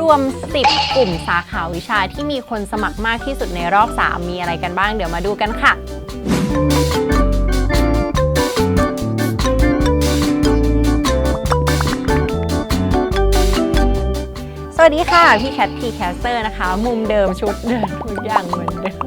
รวม 10 กลุ่มสาขาวิชาที่มีคนสมัครมากที่สุดในรอบ 3 มีอะไรกันบ้าง เดี๋ยวมาดูกันค่ะสวัสดีค่ะ พี่แคททีแคสเตอร์นะคะ มุมเดิมชุดเดิมทุกอย่างเหมือนเดิม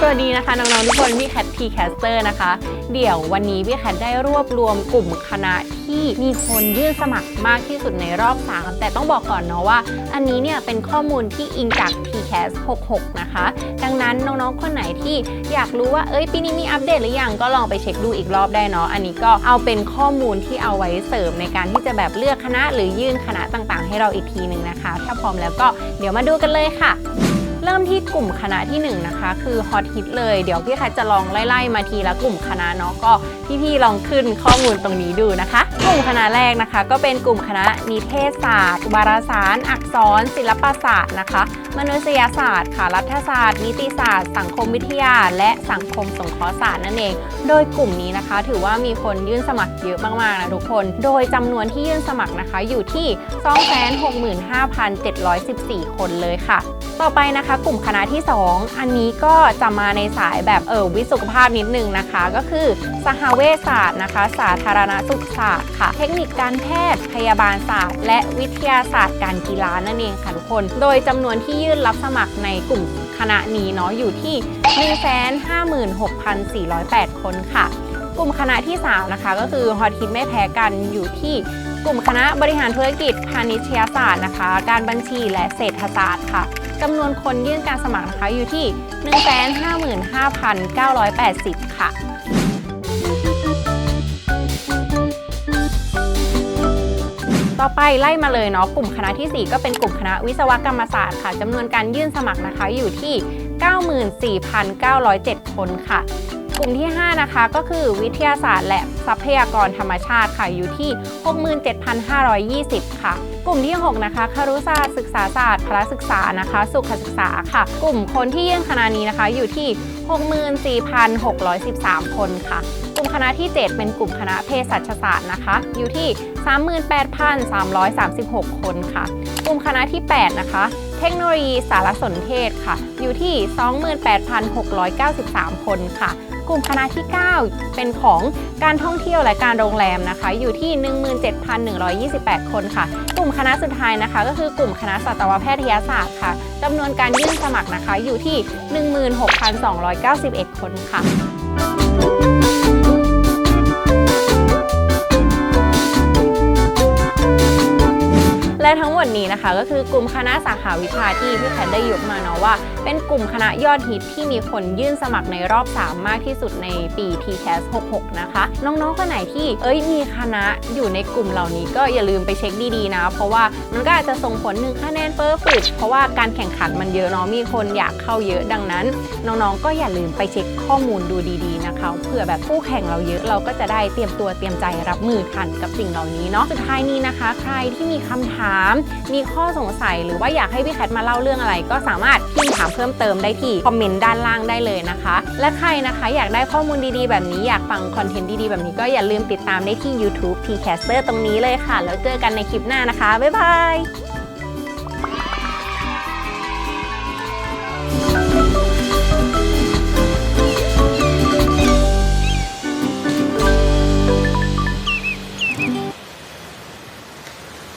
สวัสดีนะคะ น้องๆทุกคนพี่แคททีแคสเตอร์นะคะ เดี๋ยววันนี้พี่แคทได้รวบรวมกลุ่มคณะที่มีคนยื่นสมัครมากที่สุดในรอบ 3 แต่ต้องบอกก่อนเนาะว่า อันนี้เนี่ยเป็นข้อมูลที่อิงจาก TCAS 66 นะคะ ดังนั้นน้องๆ คนไหนที่อยากรู้ว่าเอ้ยปีนี้มีอัปเดตหรือยังก็ลองไปเช็คดูอีกรอบได้เนาะอันนี้ก็เอาเป็นข้อมูลที่เอาไว้เสริมในการที่จะแบบเลือกคณะ หรือยื่นคณะต่างๆ ให้เราอีกทีหนึ่งนะคะ ถ้าพร้อมแล้วก็เดี๋ยวมาดูกันเลยค่ะ เริ่มที่กลุ่มคณะที่ 1 นะคะ คือฮอตฮิตเลยเดี๋ยวพี่แคทจะลองไล่ๆมาทีละกลุ่มคณะเนาะก็พี่ๆลองขึ้นข้อมูลตรงนี้ดูนะคะ กลุ่มคณะแรกนะคะ ก็เป็นกลุ่มคณะนิเทศศาสตร์วารสาร อักษร ศิลปศาสตร์นะคะ มนุษยศาสตร์ค่ะรัฐศาสตร์ นิติศาสตร์ สังคมวิทยา และสังคมสงเคราะห์ศาสตร์นั่นเอง โดยกลุ่มนี้นะคะ ถือว่ามีคนยื่นสมัครเยอะมากๆนะทุกคน โดยจำนวนที่ยื่นสมัครนะคะ อยู่ที่ 265,714 คนเลยค่ะ ต่อไปนะคะกลุ่มคณะที่ 2 อันนี้ก็จะมาในสายแบบเออวิสุขภาพนิดนึงนะคะ ก็คือสหเวชศาสตร์นะคะ สาธารณสุขศาสตร์ค่ะ เทคนิคการแพทย์พยาบาลศาสตร์ และวิทยาศาสตร์การกีฬานั่นเองค่ะทุกคน โดยจำนวนที่ยื่นรับสมัครในกลุ่มคณะนี้เนาะอยู่ที่ 156,408 คนค่ะ กลุ่มคณะที่ 3 นะคะ ก็คือฮอตฮิตไม่แพ้กันอยู่ที่ กลุ่มคณะบริหารธุรกิจพาณิชยศาสตร์นะคะ การบัญชีและเศรษฐศาสตร์ค่ะจำนวนคนยื่นการสมัครนะคะอยู่ที่ 155,980 ค่ะต่อไปไล่มาเลยเนาะกลุ่มคณะทีสี่4 ก็เป็นกลุ่มคณะวิศวกรรมศาสตร์ค่ะจำนวนการยื่นสมัครนะคะอยู่ที่ 94,907 คนค่ะ กลุ่มที่ 5 นะคะ ก็คือวิทยาศาสตร์และทรัพยากรธรรมชาติค่ะอยู่ที่ 67,520 ค่ะ กลุ่มที่ 6 นะคะครุศาสตร์ศึกษาศาสตร์พละศึกษานะคะ สุขศึกษาค่ะ กลุ่มคนที่ยื่นคณะนี้นะคะอยู่ที่ 64,613 คนค่ะ กลุ่มคณะที่ 7 เป็นกลุ่มคณะเภสัชศาสตร์นะคะ อยู่ที่ 38,336 คนค่ะ กลุ่มคณะที่ 8 นะคะ เทคโนโลยีสารสนเทศค่ะ อยู่ที่ 28,693 คนค่ะ กลุ่มคณะที่ 9 เป็นของการท่องเที่ยวและการโรงแรมนะคะ อยู่ที่ 17,128 คนค่ะ กลุ่มคณะสุดท้ายนะคะ ก็คือกลุ่มคณะสัตวแพทยศาสตร์ค่ะจำนวนการยื่นสมัครนะคะอยู่ที่ 16,291 คนค่ะ และทั้งหมดนี้นะคะ ก็คือกลุ่มคณะสาขาวิชาที่พี่แพทได้ยกมาเนาะว่า เป็นกลุ่มคณะยอดฮิตที่มีคนยื่นสมัครในรอบ 3 มากที่สุดในปี TCAS 66 นะคะ น้องๆคนไหนที่เอ้ยมีคณะอยู่ในกลุ่มเหล่านี้ก็อย่าลืมไปเช็คดีๆนะ เพราะว่ามันก็อาจจะส่งผลหนึ่งคะแนนเปอร์ฟิตเพราะว่าการแข่งขันมันเยอะเนาะมีคนอยากเข้าเยอะดังนั้น น้องๆ ก็อย่าลืมไปเช็คข้อมูลดูดีๆนะคะเผื่อแบบคู่แข่งเราเยอะเราก็จะได้เตรียมตัวเตรียมใจรับมือทันกับสิ่งเหล่านี้เนาะสุดท้ายนี้นะคะ ใครที่มีคำถามมีข้อสงสัยหรือว่าอยากให้พี่แคทมาเล่าเรื่องอะไร ก็สามารถพิมพ์ถามเพิ่มเติมได้ที่คอมเมนต์ด้านล่างได้เลยนะคะ และใครนะคะอยากได้ข้อมูลดีๆ แบบนี้อยากฟังคอนเทนต์ดีๆ แบบนี้ก็อย่าลืมติดตามได้ที่ YouTube t c a s t e r ตรงนี้เลยค่ะ แล้วเจอกันในคลิปหน้านะคะ บ๊ายบาย